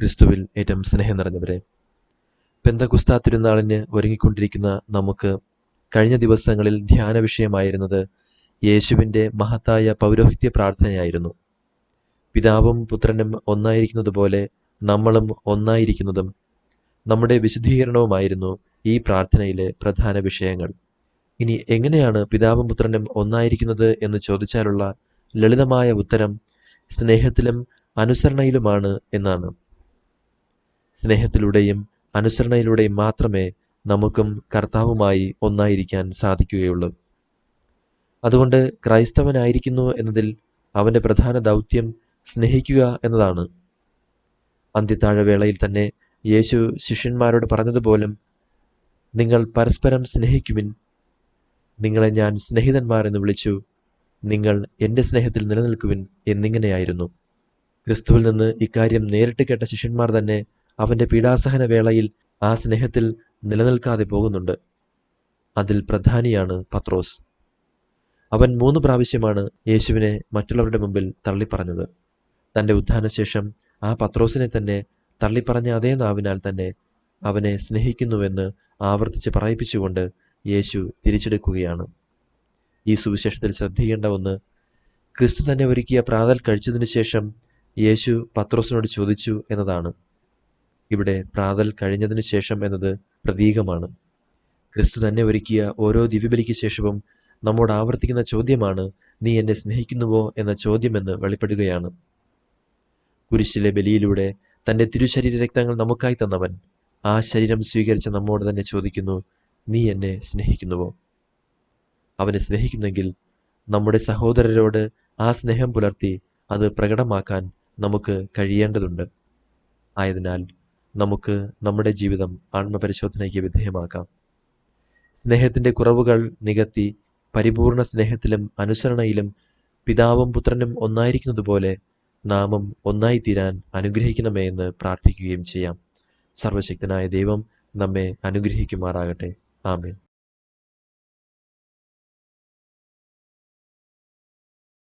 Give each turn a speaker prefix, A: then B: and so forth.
A: തീരം സ്നേഹം നിറഞ്ഞവരെ പെന്തകുസ്ത തിരുനാളിന് ഒരുങ്ങിക്കൊണ്ടിരിക്കുന്ന നമുക്ക് കഴിഞ്ഞ ദിവസങ്ങളിൽ ധ്യാന വിഷയമായിരുന്നത് യേശുവിന്റെ മഹത്തായ പൗരോഹിത്യ പ്രാർത്ഥനയായിരുന്നു. പിതാവും പുത്രനും ഒന്നായിരിക്കുന്നതുപോലെ നമ്മളും ഒന്നായിരിക്കുന്നതും നമ്മുടെ വിശുദ്ധീകരണവുമായിരുന്നു ഈ പ്രാർത്ഥനയിലെ പ്രധാന വിഷയങ്ങൾ. ഇനി എങ്ങനെയാണ് പിതാവും പുത്രനും ഒന്നായിരിക്കുന്നത് എന്ന് ചോദിച്ചാലുള്ള ലളിതമായ ഉത്തരം സ്നേഹത്തിലും അനുസരണയിലുമാണ് എന്നാണ്. സ്നേഹത്തിലൂടെയും അനുസരണയിലൂടെയും മാത്രമേ നമുക്കും കർത്താവുമായി ഒന്നായിരിക്കാൻ സാധിക്കുകയുള്ളൂ. അതുകൊണ്ട് ക്രൈസ്തവനായിരിക്കുന്നു എന്നതിൽ അവന്റെ പ്രധാന ദൗത്യം സ്നേഹിക്കുക എന്നതാണ്. അന്ത്യത്താഴവേളയിൽ തന്നെ യേശു ശിഷ്യന്മാരോട് പറഞ്ഞതുപോലും നിങ്ങൾ പരസ്പരം സ്നേഹിക്കുവിൻ. നിങ്ങളെ ഞാൻ സ്നേഹിതന്മാരെന്ന് വിളിച്ചു. നിങ്ങൾ എന്റെ സ്നേഹത്തിൽ നിലനിൽക്കുവിൻ എന്നിങ്ങനെയായിരുന്നു. ക്രിസ്തുവിൽ നിന്ന് ഇക്കാര്യം നേരിട്ട് കേട്ട ശിഷ്യന്മാർ തന്നെ അവന്റെ പീഡാസഹന വേളയിൽ ആ സ്നേഹത്തിൽ നിലനിൽക്കാതെ പോകുന്നുണ്ട്. അതിൽ പ്രധാനിയാണ് പത്രോസ്. അവൻ മൂന്ന് പ്രാവശ്യമാണ് യേശുവിനെ മറ്റുള്ളവരുടെ മുമ്പിൽ തള്ളിപ്പറഞ്ഞത്. തന്റെ ഉത്ഥാനശേഷം ആ പത്രോസിനെ തന്നെ തള്ളിപ്പറഞ്ഞ അതേ നാവിനാൽ തന്നെ അവനെ സ്നേഹിക്കുന്നുവെന്ന് ആവർത്തിച്ച് പറയിപ്പിച്ചുകൊണ്ട് യേശു തിരിച്ചെടുക്കുകയാണ്. ഈ സുവിശേഷത്തിൽ ശ്രദ്ധിക്കേണ്ട ഒന്ന് ക്രിസ്തു തന്നെ ഒരുക്കിയ പ്രാതൽ കഴിച്ചതിന് ശേഷം യേശു പത്രോസിനോട് ചോദിച്ചു എന്നതാണ്. ഇവിടെ പ്രാതൽ കഴിഞ്ഞതിനു ശേഷം എന്നത് പ്രതീകമാണ്. ക്രിസ്തു തന്നെ ഒരുക്കിയ ഓരോ ദിവ്യബലിക്ക് ശേഷവും നമ്മോട് ആവർത്തിക്കുന്ന ചോദ്യമാണ് നീ എന്നെ സ്നേഹിക്കുന്നുവോ? എന്ന ചോദ്യമെന്ന് വെളിപ്പെടുകയാണ്. കുരിശിലെ ബലിയിലൂടെ തന്റെ തിരുശരീര രക്തങ്ങൾ നമുക്കായി തന്നവൻ ആ ശരീരം സ്വീകരിച്ച നമ്മോട് തന്നെ ചോദിക്കുന്നു നീ എന്നെ സ്നേഹിക്കുന്നുവോ? അവനെ സ്നേഹിക്കുന്നെങ്കിൽ നമ്മുടെ സഹോദരരോട് ആ സ്നേഹം പുലർത്തി അത് പ്രകടമാക്കാൻ നമുക്ക് കഴിയേണ്ടതുണ്ട്. ആയതിനാൽ നമുക്ക് നമ്മുടെ ജീവിതം ആത്മപരിശോധനയ്ക്ക് വിധേയമാക്കാം. സ്നേഹത്തിന്റെ കുറവുകൾ നികത്തി പരിപൂർണ സ്നേഹത്തിലും അനുസരണയിലും പിതാവും പുത്രനും ഒന്നായിരിക്കുന്നതുപോലെ നാമും ഒന്നായിത്തീരാൻ അനുഗ്രഹിക്കണമേ എന്ന് പ്രാർത്ഥിക്കുകയും ചെയ്യാം. സർവശക്തനായ ദൈവം നമ്മെ അനുഗ്രഹിക്കുമാറാകട്ടെ. ആമേൻ.